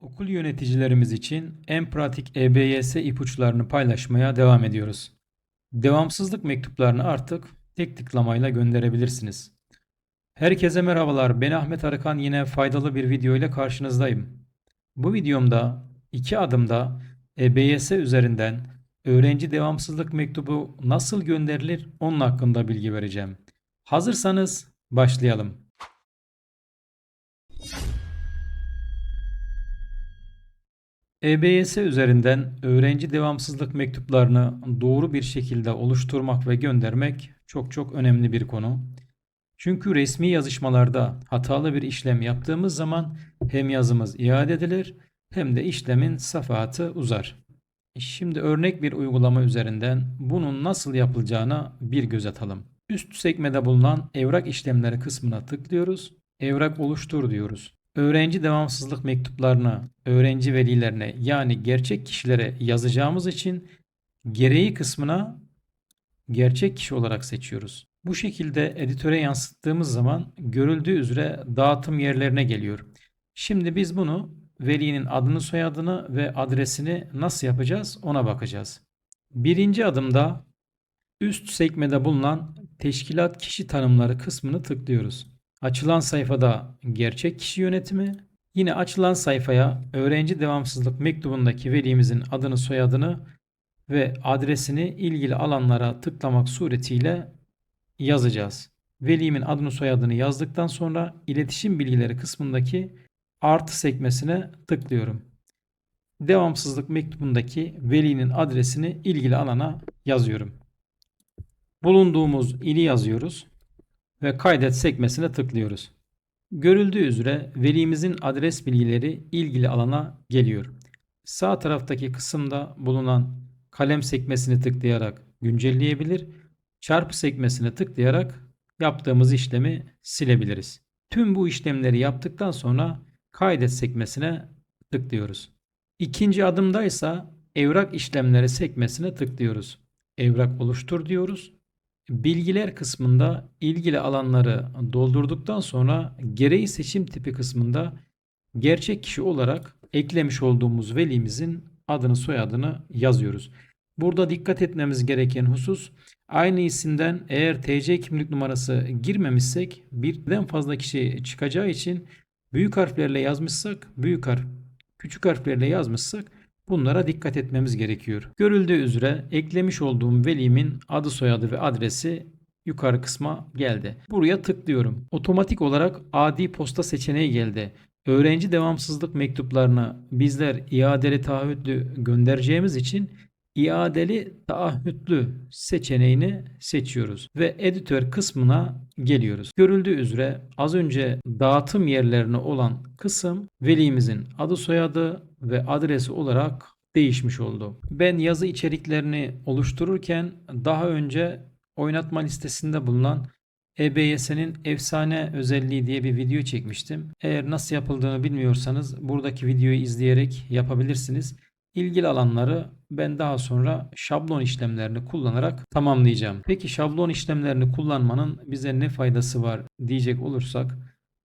Okul yöneticilerimiz için en pratik EBYS ipuçlarını paylaşmaya devam ediyoruz. Devamsızlık mektuplarını artık tek tıklamayla gönderebilirsiniz. Herkese merhabalar. Ben Ahmet Arıkan yine faydalı bir video ile karşınızdayım. Bu videomda iki adımda EBYS üzerinden öğrenci devamsızlık mektubu nasıl gönderilir onun hakkında bilgi vereceğim. Hazırsanız başlayalım. EBYS üzerinden öğrenci devamsızlık mektuplarını doğru bir şekilde oluşturmak ve göndermek çok çok önemli bir konu. Çünkü resmi yazışmalarda hatalı bir işlem yaptığımız zaman hem yazımız iade edilir hem de işlemin safahatı uzar. Şimdi örnek bir uygulama üzerinden bunun nasıl yapılacağına bir göz atalım. Üst sekmede bulunan evrak işlemleri kısmına tıklıyoruz. Evrak oluştur diyoruz. Öğrenci devamsızlık mektuplarını öğrenci velilerine yani gerçek kişilere yazacağımız için gereği kısmına gerçek kişi olarak seçiyoruz. Bu şekilde editöre yansıttığımız zaman görüldüğü üzere dağıtım yerlerine geliyor. Şimdi biz bunu velinin adını soyadını ve adresini nasıl yapacağız ona bakacağız. Birinci adımda üst sekmede bulunan teşkilat kişi tanımları kısmını tıklıyoruz. Açılan sayfada gerçek kişi yönetimi, yine açılan sayfaya öğrenci devamsızlık mektubundaki velimizin adını soyadını ve adresini ilgili alanlara tıklamak suretiyle yazacağız. Velimin adını soyadını yazdıktan sonra iletişim bilgileri kısmındaki artı sekmesine tıklıyorum. Devamsızlık mektubundaki velinin adresini ilgili alana yazıyorum. Bulunduğumuz ili yazıyoruz ve kaydet sekmesine tıklıyoruz. Görüldüğü üzere velimizin adres bilgileri ilgili alana geliyor. Sağ taraftaki kısımda bulunan kalem sekmesini tıklayarak güncelleyebilir, çarpı sekmesine tıklayarak yaptığımız işlemi silebiliriz. Tüm bu işlemleri yaptıktan sonra kaydet sekmesine tıklıyoruz. İkinci adımda ise evrak işlemleri sekmesine tıklıyoruz. Evrak oluştur diyoruz. Bilgiler kısmında ilgili alanları doldurduktan sonra gereği seçim tipi kısmında gerçek kişi olarak eklemiş olduğumuz velimizin adını soyadını yazıyoruz. Burada dikkat etmemiz gereken husus aynı isimden eğer TC kimlik numarası girmemişsek birden fazla kişi çıkacağı için büyük harflerle yazmışsak büyük harf, küçük harflerle yazmışsak Bunlara dikkat etmemiz gerekiyor. Görüldüğü üzere eklemiş olduğum velimin adı soyadı ve adresi yukarı kısma geldi. Buraya tıklıyorum. Otomatik olarak adi posta seçeneği geldi. Öğrenci devamsızlık mektuplarını bizler iadeli taahhütlü göndereceğimiz için iadeli taahhütlü seçeneğini seçiyoruz ve editör kısmına geliyoruz. Görüldüğü üzere az önce dağıtım yerlerine olan kısım velimizin adı soyadı ve adresi olarak değişmiş oldu. Ben yazı içeriklerini oluştururken daha önce oynatma listesinde bulunan EBYS'nin efsane özelliği diye bir video çekmiştim. Eğer nasıl yapıldığını bilmiyorsanız buradaki videoyu izleyerek yapabilirsiniz. İlgili alanları ben daha sonra şablon işlemlerini kullanarak tamamlayacağım. Peki şablon işlemlerini kullanmanın bize ne faydası var diyecek olursak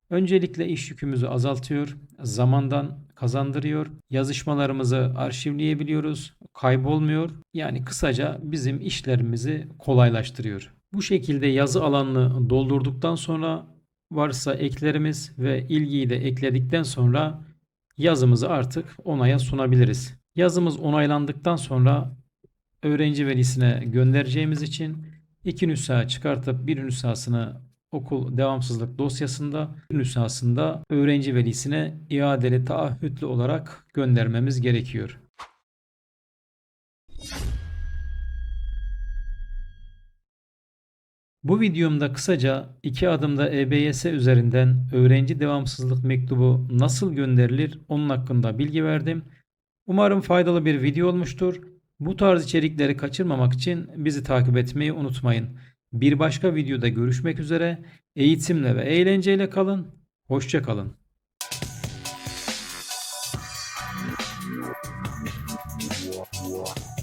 öncelikle iş yükümüzü azaltıyor, zamandan kazandırıyor, yazışmalarımızı arşivleyebiliyoruz, kaybolmuyor. Yani kısaca bizim işlerimizi kolaylaştırıyor. Bu şekilde yazı alanını doldurduktan sonra varsa eklerimiz ve ilgiyi de ekledikten sonra yazımızı artık onaya sunabiliriz. Yazımız onaylandıktan sonra öğrenci velisine göndereceğimiz için iki nüsha çıkartıp bir nüshasını okul devamsızlık dosyasında bir nüshasında öğrenci velisine iadeli taahhütlü olarak göndermemiz gerekiyor. Bu videomda kısaca iki adımda EBYS üzerinden öğrenci devamsızlık mektubu nasıl gönderilir onun hakkında bilgi verdim. Umarım faydalı bir video olmuştur. Bu tarz içerikleri kaçırmamak için bizi takip etmeyi unutmayın. Bir başka videoda görüşmek üzere. Eğitimle ve eğlenceyle kalın. Hoşçakalın. What?